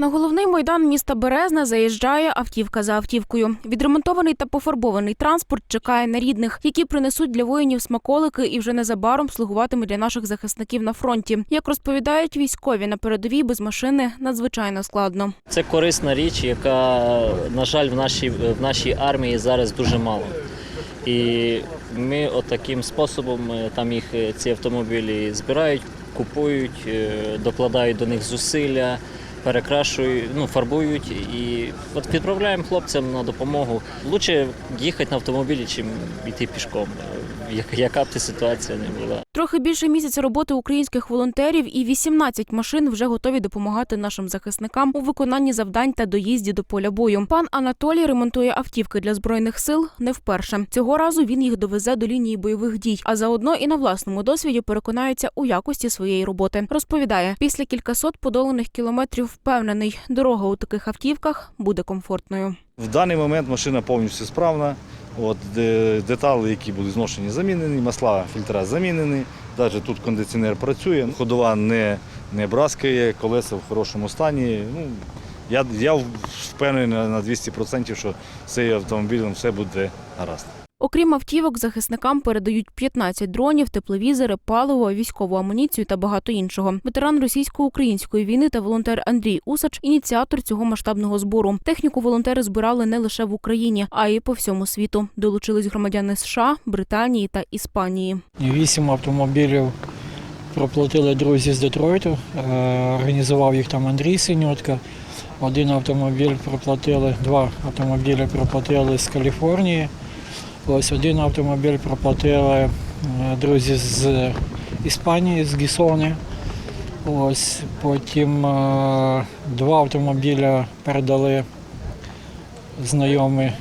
На головний майдан міста Березна заїжджає автівка за автівкою. Відремонтований та пофарбований транспорт чекає на рідних, які принесуть для воїнів смаколики і вже незабаром слугуватиме для наших захисників на фронті. Як розповідають військові на передовій без машини надзвичайно складно. Це корисна річ, яка, на жаль, в нашій, в нашій армії зараз дуже мало. І ми отаким способом е, там їх е, ці автомобілі збирають, купують, е, докладають до них зусилля, перекрашують, ну, фарбують і от відправляємо хлопцям на допомогу. Лучше їхати на автомобілі, чим йти пішком, яка б ти ситуація не була. Трохи більше місяця роботи українських волонтерів і 18 машин вже готові допомагати нашим захисникам у виконанні завдань та доїзді до поля бою. Пан Анатолій ремонтує автівки для збройних сил не вперше. Цього разу він їх довезе до лінії бойових дій, а заодно і на власному досвіді переконається у якості своєї роботи. Розповідає, після кількасот подоланих кілометрів впевнений, дорога у таких автівках буде комфортною. В даний момент машина повністю справна. От, деталі, які були зношені, замінені, масла, фільтра замінені. Навіть тут кондиціонер працює, ходова не, не браскає, колеса в хорошому стані. Ну, я, я впевнений на на 200%, що з цим автомобілем все буде гаразд. Окрім автівок, захисникам передають 15 дронів, тепловізори, паливо, військову амуніцію та багато іншого. Ветеран російсько-української війни та волонтер Андрій Усач ініціатор цього масштабного збору. Техніку волонтери збирали не лише в Україні, а й по всьому світу. Долучились громадяни США, Британії та Іспанії. Вісім автомобілів проплатили друзі з Детройту. Е, Організував їх там Андрій Синютка. Один автомобіль проплатили, два автомобілі проплатили з Каліфорнії. Ось один автомобіль проплатили е, друзі з Іспанії, з Гісони. Ось потім е, два автомобіля передали знайомі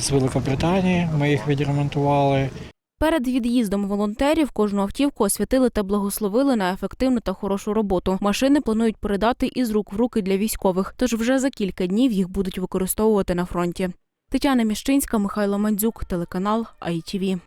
з Великобританії. Ми їх відремонтували. Перед від'їздом волонтерів кожну автівку освятили та благословили на ефективну та хорошу роботу. Машини планують передати із рук в руки для військових, тож вже за кілька днів їх будуть використовувати на фронті. Тетяна Міщинська, Михайло Мандзюк, телеканал ITV.